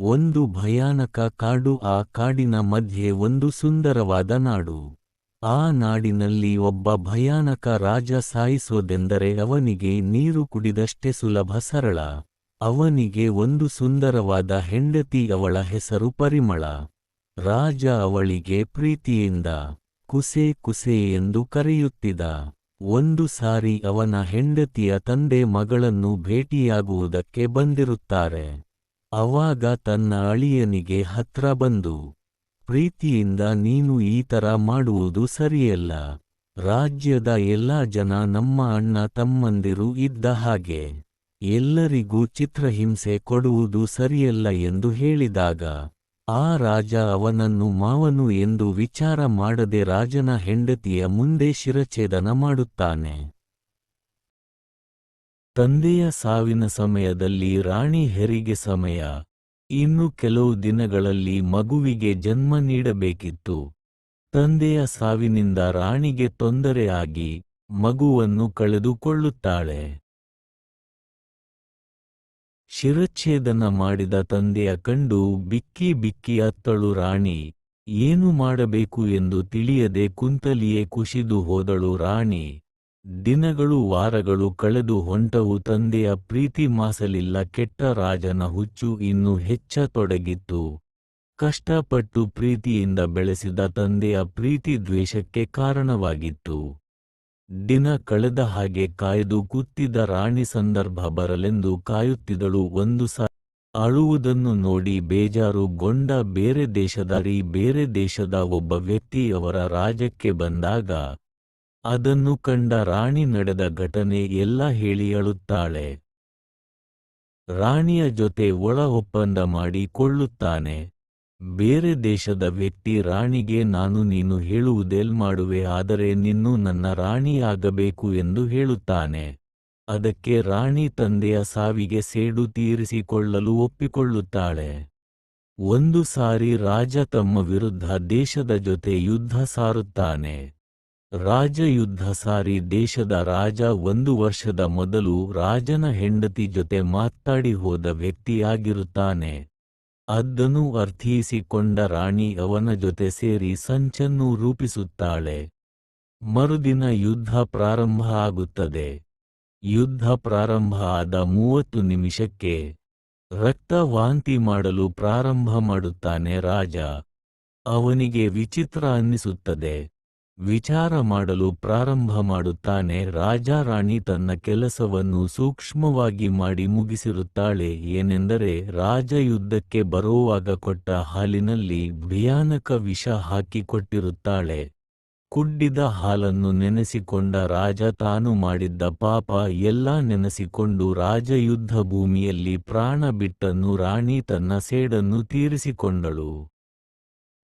ಒಂದು ಭಯಾನಕ ಕಾಡು ಆ ಕಾಡಿನ ಮಧ್ಯೆ ಒಂದು ಸುಂದರವಾದ ನಾಡು. ಆ ನಾಡಿನಲ್ಲಿ ಒಬ್ಬ ಭಯಾನಕ ರಾಜ ಸಾಯಿಸೋದೆಂದರೆ ಅವನಿಗೆ ನೀರು ಕುಡಿದಷ್ಟೇ ಸುಲಭ ಸರಳ. ಅವನಿಗೆ ಒಂದು ಸುಂದರವಾದ ಹೆಂಡತಿ ಅವಳ ಹೆಸರು ಪರಿಮಳ. ರಾಜ ಅವಳಿಗೆ ಪ್ರೀತಿಯಿಂದ ಕುಸೆ ಕುಸೆ ಎಂದು ಕರೆಯುತ್ತಿದ ಒಂದು ಸಾರಿ ಅವನ ಹೆಂಡತಿಯ ತಂದೆ ಮಗಳನ್ನು ಭೇಟಿಯಾಗುವುದಕ್ಕೆ ಬಂದಿರುತ್ತಾರೆ. ಅವಾಗ ತನ್ನ ಅಳಿಯನಿಗೆ ಹತ್ರ ಬಂದು, ಪ್ರೀತಿಯಿಂದ ನೀನು ಈ ಥರ ಮಾಡುವುದು ಸರಿಯಲ್ಲ. ರಾಜ್ಯದ ಎಲ್ಲಾ ಜನ ನಮ್ಮ ಅಣ್ಣ ತಮ್ಮಂದಿರು ಇದ್ದ ಹಾಗೆ. ಎಲ್ಲರಿಗೂ ಚಿತ್ರಹಿಂಸೆ ಕೊಡುವುದು ಸರಿಯಲ್ಲ ಎಂದು ಹೇಳಿದಾಗ, ಆ ರಾಜ ಅವನನ್ನು ಮಾವನು ಎಂದು ವಿಚಾರ ಮಾಡದೆ ರಾಜನ ಹೆಂಡತಿಯ ಮುಂದೆ ಶಿರಛೇದನ ಮಾಡುತ್ತಾನೆ. ತಂದೆಯ ಸಾವಿನ ಸಮಯದಲ್ಲಿ ರಾಣಿ ಹೆರಿಗೆ ಸಮಯ. ಇನ್ನು ಕೆಲವು ದಿನಗಳಲ್ಲಿ ಮಗುವಿಗೆ ಜನ್ಮ ನೀಡಬೇಕಿತ್ತು. ತಂದೆಯ ಸಾವಿನಿಂದ ರಾಣಿಗೆ ತೊಂದರೆಯಾಗಿ ಮಗುವನ್ನು ಕಳೆದುಕೊಳ್ಳುತ್ತಾಳೆ. ಶಿರಚ್ಛೇದನ ಮಾಡಿದ ತಂದೆಯ ಕಂಡು ಬಿಕ್ಕಿ ಬಿಕ್ಕಿ ಅತ್ತಳು ರಾಣಿ. ಏನು ಮಾಡಬೇಕು ಎಂದು ತಿಳಿಯದೆ ಕುಂತಲಿಯೇ ಕುಸಿದು ಹೋದಳು ರಾಣಿ. ದಿನಗಳು ವಾರಗಳು ಕಳೆದು ಹೊಂಟವು ತಂದೆಯ ಪ್ರೀತಿ ಮಾಸಲಿಲ್ಲ, ಕೆಟ್ಟ ರಾಜನ ಹುಚ್ಚು ಇನ್ನು ಹೆಚ್ಚತೊಡಗಿತ್ತು. ಕಷ್ಟಪಟ್ಟು ಪ್ರೀತಿಯಿಂದ ಬೆಳೆಸಿದ ತಂದೆಯ ಪ್ರೀತಿ ದ್ವೇಷಕ್ಕೆ ಕಾರಣವಾಗಿತ್ತು. ದಿನ ಕಳೆದ ಹಾಗೆ ಕಾಯ್ದು ಕೂತಿದ್ದ ರಾಣಿ ಸಂದರ್ಭ ಬರಲೆಂದು ಕಾಯುತ್ತಿದಳು ಒಂದು ಸ ಅಳುವುದನ್ನು ನೋಡಿ ಬೇಜಾರು ಗೊಂಡ ಬೇರೆ ರೀ ಬೇರೆ ದೇಶದ ಒಬ್ಬ ವ್ಯಕ್ತಿಯವರ ರಾಜ್ಯಕ್ಕೆ ಬಂದಾಗ ಅದನ್ನು ಕಂಡ ರಾಣಿ ನಡೆದ ಘಟನೆ ಎಲ್ಲ ಹೇಳಿ ಅಳುತ್ತಾಳೆ ರಾಣಿಯ ಜೊತೆ ಒಳ ಒಪ್ಪಂದ ಮಾಡಿಕೊಳ್ಳುತ್ತಾನೆ ಬೇರೆ ದೇಶದ ವ್ಯಕ್ತಿ ರಾಣಿಗೆ ನಾನು ನೀನು ಹೇಳುವುದೆಲ್ ಮಾಡುವೆ ಆದರೆ ನಿನ್ನೂ ನನ್ನ ರಾಣಿಯಾಗಬೇಕು ಎಂದು ಹೇಳುತ್ತಾನೆ. ಅದಕ್ಕೆ ರಾಣಿ ತಂದೆಯ ಸಾವಿಗೆ ಸೇಡು ತೀರಿಸಿಕೊಳ್ಳಲು ಒಪ್ಪಿಕೊಳ್ಳುತ್ತಾಳೆ. ಒಂದು ಸಾರಿ ರಾಜ ತಮ್ಮ ವಿರುದ್ಧ ದೇಶದ ಜೊತೆ ಯುದ್ಧ ಸಾರುತ್ತಾನೆ. ರಾಜ ಯುದ್ಧ ಸಾರಿ ದೇಶದ ರಾಜ ಒಂದು ವರ್ಷದ ಮೊದಲು ರಾಜನ ಹೆಂಡತಿ ಜೊತೆ ಮಾತಾಡಿ ಹೋದ ವ್ಯಕ್ತಿಯಾಗಿರುತ್ತಾನೆ. ಅದನ್ನು ಅರ್ಥೈಸಿಕೊಂಡ ರಾಣಿ ಅವನ ಜೊತೆ ಸೇರಿ ಸಂಚನ್ನು ರೂಪಿಸುತ್ತಾಳೆ. ಮರುದಿನ ಯುದ್ಧ ಪ್ರಾರಂಭ ಆಗುತ್ತದೆ. ಯುದ್ಧ ಪ್ರಾರಂಭ ಆದ ಮೂವತ್ತು ನಿಮಿಷಕ್ಕೆ ರಕ್ತ ವಾಂತಿ ಮಾಡಲು ಪ್ರಾರಂಭ ಮಾಡುತ್ತಾನೆ ರಾಜ. ಅವನಿಗೆ ವಿಚಿತ್ರ ಅನ್ನಿಸುತ್ತದೆ. ವಿಚಾರ ಮಾಡಲು ಪ್ರಾರಂಭ ಮಾಡುತ್ತಾನೆ. ರಾಜಾರಾಣಿ ತನ್ನ ಕೆಲಸವನ್ನು ಸೂಕ್ಷ್ಮವಾಗಿ ಮಾಡಿ ಮುಗಿಸಿರುತ್ತಾಳೆ. ಏನೆಂದರೆ, ರಾಜ ಯುದ್ಧಕ್ಕೆ ಬರುವಾಗ ಕೊಟ್ಟ ಹಾಲಿನಲ್ಲಿ ಭಯಾನಕ ವಿಷ ಹಾಕಿಕೊಟ್ಟಿರುತ್ತಾಳೆ ಕುಡ್ಡಿದ ಹಾಲನ್ನು ನೆನೆಸಿಕೊಂಡ ರಾಜ ತಾನು ಮಾಡಿದ್ದ ಪಾಪ ಎಲ್ಲ ನೆನೆಸಿಕೊಂಡು ರಾಜ ಯುದ್ಧ ಭೂಮಿಯಲ್ಲಿ ಪ್ರಾಣ ಬಿಟ್ಟನ್ನು ರಾಣಿ ತನ್ನ ಸೇಡನ್ನು ತೀರಿಸಿಕೊಂಡಳು.